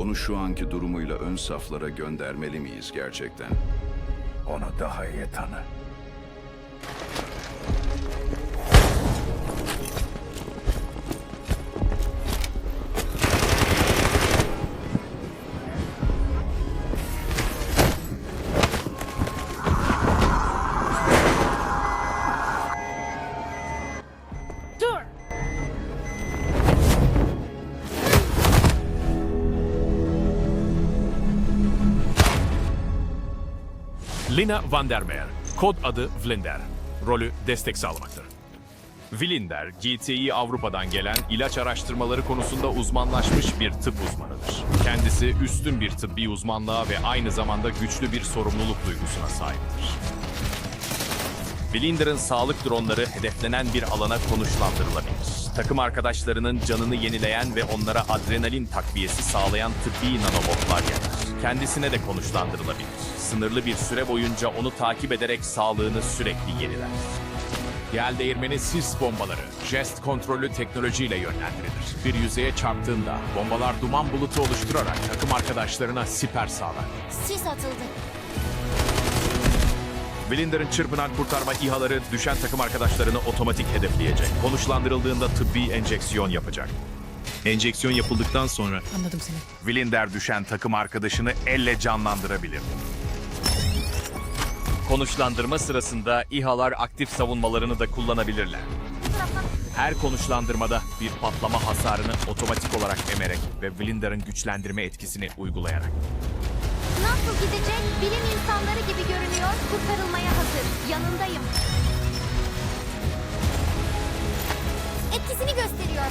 Onu şu anki durumuyla ön saflara göndermeli miyiz gerçekten? Onu daha iyi tanı. Lina Vandermeer, kod adı Vlinder, rolü destek sağlamaktır. Vlinder, GTI Avrupa'dan gelen ilaç araştırmaları konusunda uzmanlaşmış bir tıp uzmanıdır. Kendisi üstün bir tıbbi uzmanlığa ve aynı zamanda güçlü bir sorumluluk duygusuna sahiptir. Vlinder'ın sağlık dronları hedeflenen bir alana konuşlandırılabilir. Takım arkadaşlarının canını yenileyen ve onlara adrenalin takviyesi sağlayan tıbbi nanobotlar gelir. Kendisine de konuşlandırılabilir. Sınırlı bir süre boyunca onu takip ederek sağlığını sürekli yeniler. Yel değirmeni sis bombaları, jest kontrollü teknolojiyle yönlendirilir. Bir yüzeye çarptığında bombalar duman bulutu oluşturarak takım arkadaşlarına siper sağlar. Sis atıldı. Blinder'ın çırpınan kurtarma İHA'ları düşen takım arkadaşlarını otomatik hedefleyecek. Konuşlandırıldığında tıbbi enjeksiyon yapacak. Enjeksiyon yapıldıktan sonra Anladım seni. Blinder düşen takım arkadaşını elle canlandırabilir. Konuşlandırma sırasında İHA'lar aktif savunmalarını da kullanabilirler. Her konuşlandırmada bir patlama hasarını otomatik olarak emerek ve Blinder'ın güçlendirme etkisini uygulayarak. Nasıl gidecek? Bilim insanları gibi görünüyor. Kurtarılmaya hazır. Yanındayım. Etkisini gösteriyor.